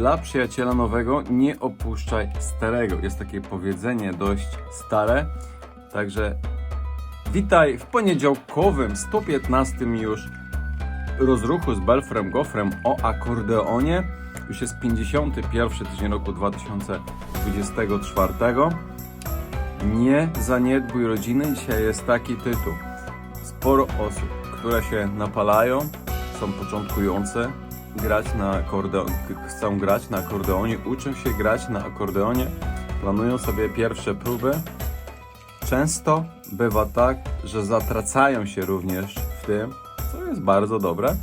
Dla przyjaciela nowego nie opuszczaj starego. Jest takie powiedzenie dość stare. Także witaj w poniedziałkowym 115 już rozruchu z Belfrem Gofrem o akordeonie. Już jest 51 tydzień roku 2024. Nie zaniedbuj rodziny. Dzisiaj jest taki tytuł. Sporo osób, które się napalają, są początkujące, grać na akordeon, chcą grać na akordeonie, uczą się grać na akordeonie, planują sobie pierwsze próby. Często bywa tak, że zatracają się również w tym, co jest bardzo dobre,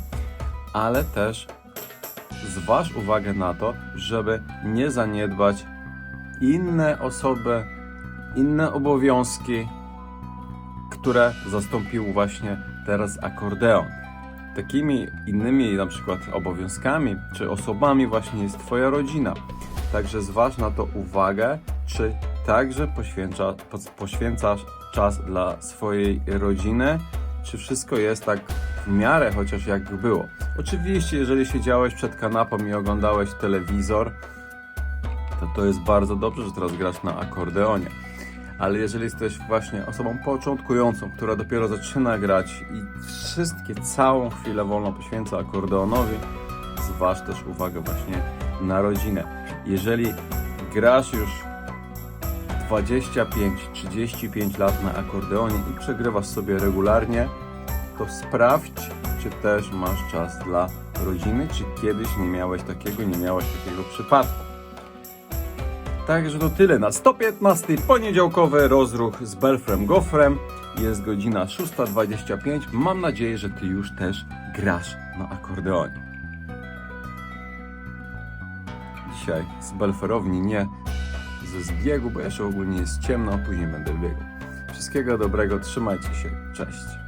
ale też zważ uwagę na to, żeby nie zaniedbać inne osoby, inne obowiązki, które zastąpił właśnie teraz akordeon. Takimi innymi na przykład obowiązkami czy osobami właśnie jest Twoja rodzina. Także zważ na to uwagę, czy także poświęca, poświęcasz czas dla swojej rodziny, czy wszystko jest tak w miarę chociaż jak było. Oczywiście, jeżeli siedziałeś przed kanapą i oglądałeś telewizor, to to jest bardzo dobrze, że teraz grasz na akordeonie. Ale jeżeli jesteś właśnie osobą początkującą, która dopiero zaczyna grać i wszystkie, całą chwilę wolną poświęca akordeonowi, zważ też uwagę właśnie na rodzinę. Jeżeli grasz już 25-35 lat na akordeonie i przegrywasz sobie regularnie, to sprawdź, czy też masz czas dla rodziny, czy kiedyś nie miałeś takiego, nie miałeś takiego przypadku. Także to tyle na 115 poniedziałkowy rozruch z Belfrem Gofrem. Jest godzina 6.25. Mam nadzieję, że Ty już też grasz na akordeonie. Dzisiaj z Belferowni nie ze zbiegu, bo jeszcze ogólnie jest ciemno, a później będę biegł. Wszystkiego dobrego, trzymajcie się, cześć.